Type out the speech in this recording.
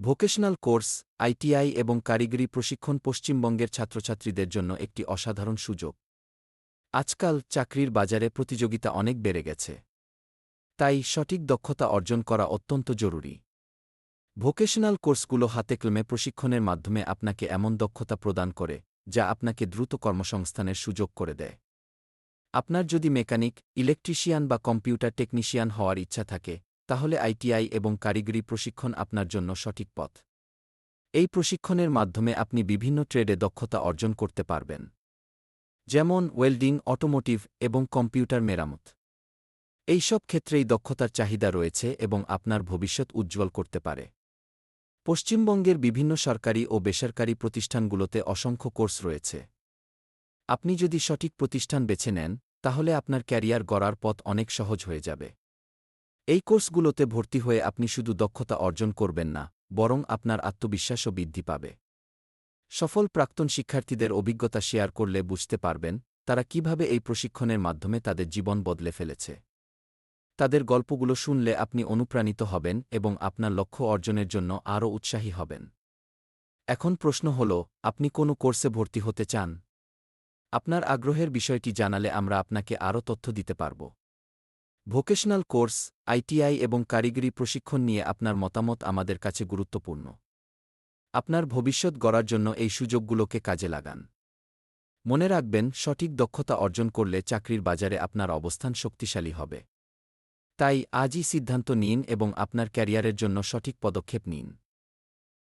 Vocational course, ITI এবং কারিগরি প্রশিক্ষণ পশ্চিমবঙ্গের ছাত্রছাত্রীদের জন্য একটি অসাধারণ সুযোগ। আজকাল চাকরির বাজারে প্রতিযোগিতা অনেক বেড়ে গেছে। তাই সঠিক দক্ষতা অর্জন করা অত্যন্ত জরুরি। ভোকেশনাল কোর্সগুলো হাতে হাতেকলমে প্রশিক্ষণের মাধ্যমে আপনাকে এমন দক্ষতা প্রদান করে, যা আপনাকে দ্রুত কর্মসংস্থানের সুযোগ করে দেয়। আপনার যদি মেকানিক, ইলেকট্রিশিয়ান বা কম্পিউটার টেকনিশিয়ান হওয়ার ইচ্ছা থাকে তাহলে আইটিআই এবং কারিগরি প্রশিক্ষণ আপনার জন্য সঠিক পথ। এই প্রশিক্ষণের মাধ্যমে আপনি বিভিন্ন ট্রেডে দক্ষতা অর্জন করতে পারবেন। যেমন ওয়েল্ডিং, অটোমোটিভ এবং কম্পিউটার মেরামত। এই সব ক্ষেত্রেই দক্ষতার চাহিদা রয়েছে এবং আপনার ভবিষ্যৎ উজ্জ্বল করতে পারে। পশ্চিমবঙ্গের বিভিন্ন সরকারি ও বেসরকারি প্রতিষ্ঠানগুলোতে অসংখ্য কোর্স রয়েছে। আপনি যদি সঠিক প্রতিষ্ঠান বেছে নেন, তাহলে আপনার ক্যারিয়ার গড়ার পথ অনেক সহজ হয়ে যাবে। এই কোর্সগুলোতে ভর্তি হয়ে আপনি শুধু দক্ষতা অর্জন করবেন না, বরং আপনার আত্মবিশ্বাসও বৃদ্ধি পাবে। সফল প্রাক্তন শিক্ষার্থীদের অভিজ্ঞতা শেয়ার করলে বুঝতে পারবেন, তারা কীভাবে এই প্রশিক্ষণের মাধ্যমে তাদের জীবন বদলে ফেলেছে। তাদের গল্পগুলো শুনলে আপনি অনুপ্রাণিত হবেন এবং আপনার লক্ষ্য অর্জনের জন্য আরও উৎসাহী হবেন। এখন প্রশ্ন হল, আপনি কোনো কোর্সে ভর্তি হতে চান? আপনার আগ্রহের বিষয়টি জানালে আমরা আপনাকে আরও তথ্য দিতে পারব। ভোকেশনাল কোর্স, আইটিআই এবং কারিগরি প্রশিক্ষণ নিয়ে আপনার মতামত আমাদের কাছে গুরুত্বপূর্ণ। আপনার ভবিষ্যৎ গড়ার জন্য এই সুযোগগুলোকে কাজে লাগান। মনে রাখবেন, সঠিক দক্ষতা অর্জন করলে চাকরির বাজারে আপনার অবস্থান শক্তিশালী হবে। তাই আজই সিদ্ধান্ত নিন এবং আপনার ক্যারিয়ারের জন্য সঠিক পদক্ষেপ নিন।